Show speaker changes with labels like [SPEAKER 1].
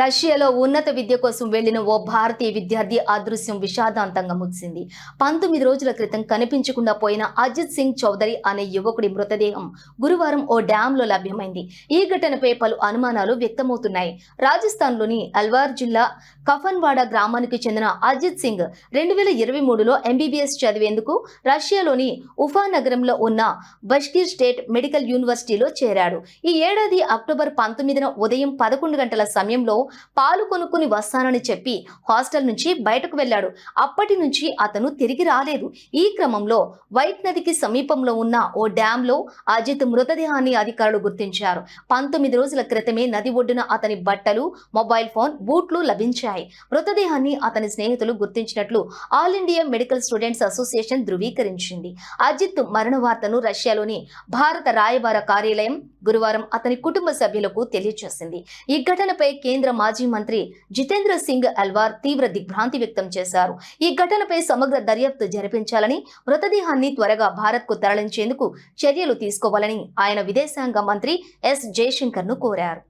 [SPEAKER 1] రష్యాలో ఉన్నత విద్య కోసం వెళ్ళిన ఓ భారతీయ విద్యార్థి అదృశ్యం విషాదాంతంగా ముగిసింది. పంతొమ్మిది రోజుల క్రితం కనిపించకుండా పోయిన అజిత్ సింగ్ చౌదరి అనే యువకుడి మృతదేహం గురువారం ఓ డ్యాంలో లభ్యమైంది. ఈ ఘటనపై పలు అనుమానాలు వ్యక్తమవుతున్నాయి. రాజస్థాన్లోని అల్వార్ జిల్లా కఫన్వాడ గ్రామానికి చెందిన అజిత్ సింగ్ రెండు వేల ఇరవై మూడులో ఎంబీబీఎస్ చదివేందుకు రష్యాలోని ఉఫా నగరంలో ఉన్న బష్కీర్ స్టేట్ మెడికల్ యూనివర్సిటీలో చేరాడు. ఈ ఏడాది అక్టోబర్ పంతొమ్మిదిన ఉదయం పదకొండు గంటల సమయం సమయంలో పాలు కొనుక్కుని వస్తానని చెప్పి హాస్టల్ నుంచి బయటకు వెళ్ళాడు. అప్పటి నుంచి అతను తిరిగి రాలేదు. ఈ క్రమంలో వైట్ నదికి సమీపంలో ఉన్న ఓ డ్యాంలో అజిత్ మృతదేహాన్ని అధికారులు గుర్తించారు. పంతొమ్మిది రోజుల క్రితమే నది ఒడ్డున అతని బట్టలు మొబైల్ ఫోన్ బూట్లు లభించాయి. మృతదేహాన్ని అతని స్నేహితులు గుర్తించినట్లు all India medical students association ధృవీకరించింది. Ajit మరణ వార్తను రష్యాలోని భారత రాయబార కార్యాలయం గురువారం అతని కుటుంబ సభ్యులకు తెలియజేసింది ఈ ఘటనపై కేంద్ర మాజీ మంత్రి జితేంద్ర సింగ్ అల్వార్ తీవ్ర దిగ్భ్రాంతి వ్యక్తం చేశారు. ఈ ఘటనపై సమగ్ర దర్యాప్తు జరిపించాలని మృతదేహాన్ని త్వరగా భారత్కు తరలించేందుకు చర్యలు తీసుకోవాలని ఆయన విదేశాంగ మంత్రి ఎస్. జయశంకర్ను కోరారు.